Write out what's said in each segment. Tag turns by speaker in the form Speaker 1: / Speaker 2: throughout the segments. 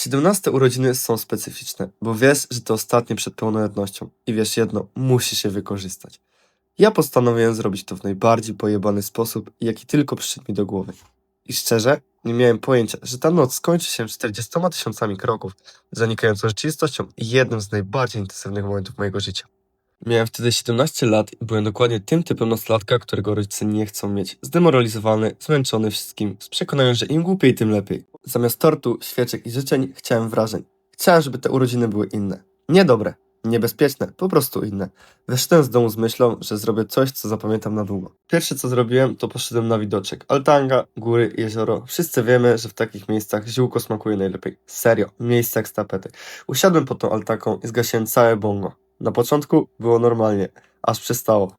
Speaker 1: 17 urodziny są specyficzne, bo wiesz, że to ostatnie przed pełnoletnością i wiesz jedno, musisz je wykorzystać. Ja postanowiłem zrobić to w najbardziej pojebany sposób, jaki tylko przyszedł mi do głowy. I szczerze, nie miałem pojęcia, że ta noc skończy się 40 tysiącami kroków, zanikającą rzeczywistością i jednym z najbardziej intensywnych momentów mojego życia. Miałem wtedy 17 lat i byłem dokładnie tym typem nastolatka, którego rodzice nie chcą mieć. Zdemoralizowany, zmęczony wszystkim, z przekonaniem, że im głupiej, tym lepiej. Zamiast tortu, świeczek i życzeń chciałem wrażeń. Chciałem, żeby te urodziny były inne. Niedobre, niebezpieczne, po prostu inne. Wyszedłem z domu z myślą, że zrobię coś, co zapamiętam na długo. Pierwsze co zrobiłem, to poszedłem na widoczek. Altanga, góry, jezioro. Wszyscy wiemy, że w takich miejscach ziółko smakuje najlepiej. Serio, miejsce jak z tapety. Usiadłem pod tą altanką i zgasiłem całe bongo. Na początku było normalnie, aż przestało.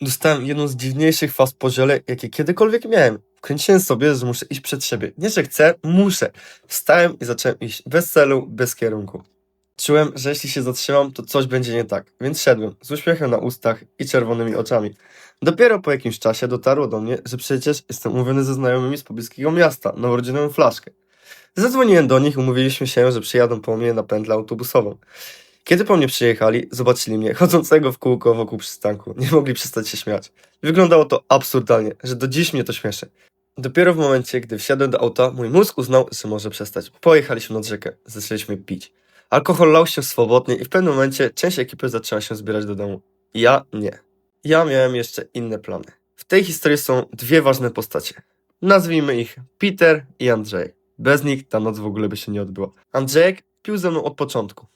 Speaker 1: Dostałem jedną z dziwniejszych faz po ziele, jakie kiedykolwiek miałem. Wkręciłem sobie, że muszę iść przed siebie. Nie, że chcę, muszę. Wstałem i zacząłem iść bez celu, bez kierunku. Czułem, że jeśli się zatrzymam, to coś będzie nie tak, więc szedłem, z uśmiechem na ustach i czerwonymi oczami. Dopiero po jakimś czasie dotarło do mnie, że przecież jestem umówiony ze znajomymi z pobliskiego miasta na urodzinową flaszkę. Zadzwoniłem do nich, umówiliśmy się, że przyjadą po mnie na pętlę autobusową. Kiedy po mnie przyjechali, zobaczyli mnie chodzącego w kółko wokół przystanku. Nie mogli przestać się śmiać. Wyglądało to absurdalnie, że do dziś mnie to śmieszy. Dopiero w momencie, gdy wsiadłem do auta, mój mózg uznał, że może przestać. Pojechaliśmy nad rzekę, zaczęliśmy pić. Alkohol lał się swobodnie i w pewnym momencie część ekipy zaczęła się zbierać do domu. Ja nie. Ja miałem jeszcze inne plany. W tej historii są dwie ważne postacie. Nazwijmy ich Peter i Andrzej. Bez nich ta noc w ogóle by się nie odbyła. Andrzejek pił ze mną od początku,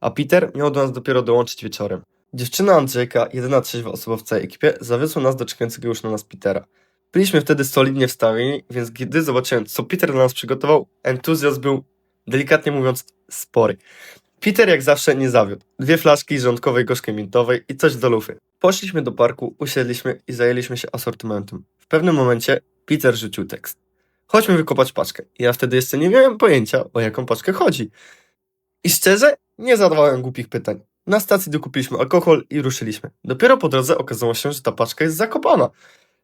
Speaker 1: a Peter miał do nas dopiero dołączyć wieczorem. Dziewczyna Andrzejka, jedyna trzeźwa osoba w całej ekipie, zawiosła nas do czekającego już na nas Petera. Byliśmy wtedy solidnie wstawieni, więc gdy zobaczyłem, co Peter dla nas przygotował, entuzjazm był, delikatnie mówiąc, spory. Peter jak zawsze nie zawiódł. Dwie flaszki rządkowej gorzkiej mintowej i coś do lufy. Poszliśmy do parku, usiedliśmy i zajęliśmy się asortymentem. W pewnym momencie Peter rzucił tekst. Chodźmy wykopać paczkę. Ja wtedy jeszcze nie miałem pojęcia, o jaką paczkę chodzi. I szczerze, nie zadawałem głupich pytań. Na stacji dokupiliśmy alkohol i ruszyliśmy. Dopiero po drodze okazało się, że ta paczka jest zakopana.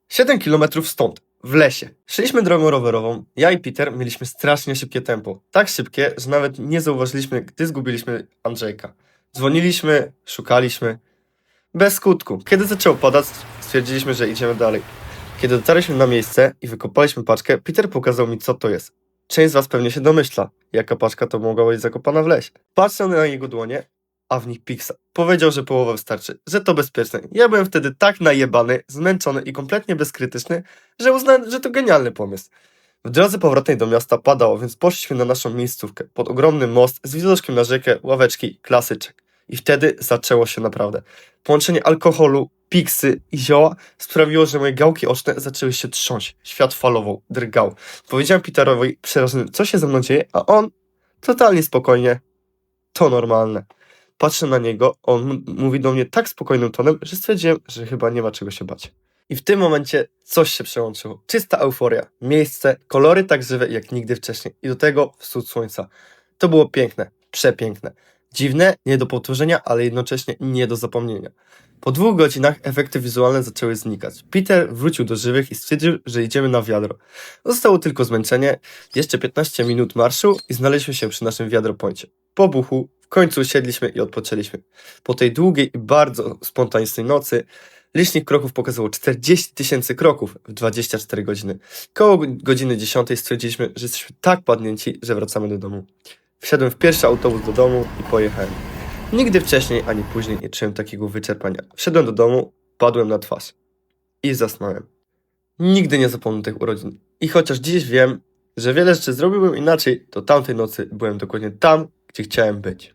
Speaker 1: 7 kilometrów stąd, w lesie. Szliśmy drogą rowerową. Ja i Peter mieliśmy strasznie szybkie tempo. Tak szybkie, że nawet nie zauważyliśmy, gdy zgubiliśmy Andrzejka. Dzwoniliśmy, szukaliśmy. Bez skutku. Kiedy zaczęło padać, stwierdziliśmy, że idziemy dalej. Kiedy dotarliśmy na miejsce i wykopaliśmy paczkę, Peter pokazał mi, co to jest. Część z was pewnie się domyśla, jaka paczka to mogła być zakopana w lesie. Patrzę na jego dłonie, a w nich Pixa. Powiedział, że połowa wystarczy, że to bezpieczne. Ja byłem wtedy tak najebany, zmęczony i kompletnie bezkrytyczny, że uznałem, że to genialny pomysł. W drodze powrotnej do miasta padało, więc poszliśmy na naszą miejscówkę, pod ogromny most z widoczkiem na rzekę, ławeczki, klasyczek. I wtedy zaczęło się naprawdę. Połączenie alkoholu, piksy i zioła sprawiło, że moje gałki oczne zaczęły się trząść. Świat falował, drgał. Powiedziałem Peterowi przerażony, co się ze mną dzieje, a on totalnie spokojnie. To normalne. Patrzę na niego, on mówi do mnie tak spokojnym tonem, że stwierdziłem, że chyba nie ma czego się bać. I w tym momencie coś się przełączyło. Czysta euforia, miejsce, kolory tak żywe jak nigdy wcześniej. I do tego wschód słońca. To było piękne, przepiękne. Dziwne, nie do powtórzenia, ale jednocześnie nie do zapomnienia. Po dwóch godzinach efekty wizualne zaczęły znikać. Peter wrócił do żywych i stwierdził, że idziemy na wiadro. Zostało tylko zmęczenie, jeszcze 15 minut marszu i znaleźliśmy się przy naszym wiadropońcie. Po buchu w końcu usiedliśmy i odpoczęliśmy. Po tej długiej i bardzo spontanistycznej nocy licznik kroków pokazywał 40 tysięcy kroków w 24 godziny. Koło godziny 10 stwierdziliśmy, że jesteśmy tak padnięci, że wracamy do domu. Wsiadłem w pierwszy autobus do domu i pojechałem. Nigdy wcześniej ani później nie czułem takiego wyczerpania. Wszedłem do domu, padłem na twarz i zasnąłem. Nigdy nie zapomnę tych urodzin. I chociaż dziś wiem, że wiele rzeczy zrobiłbym inaczej, to tamtej nocy byłem dokładnie tam, gdzie chciałem być.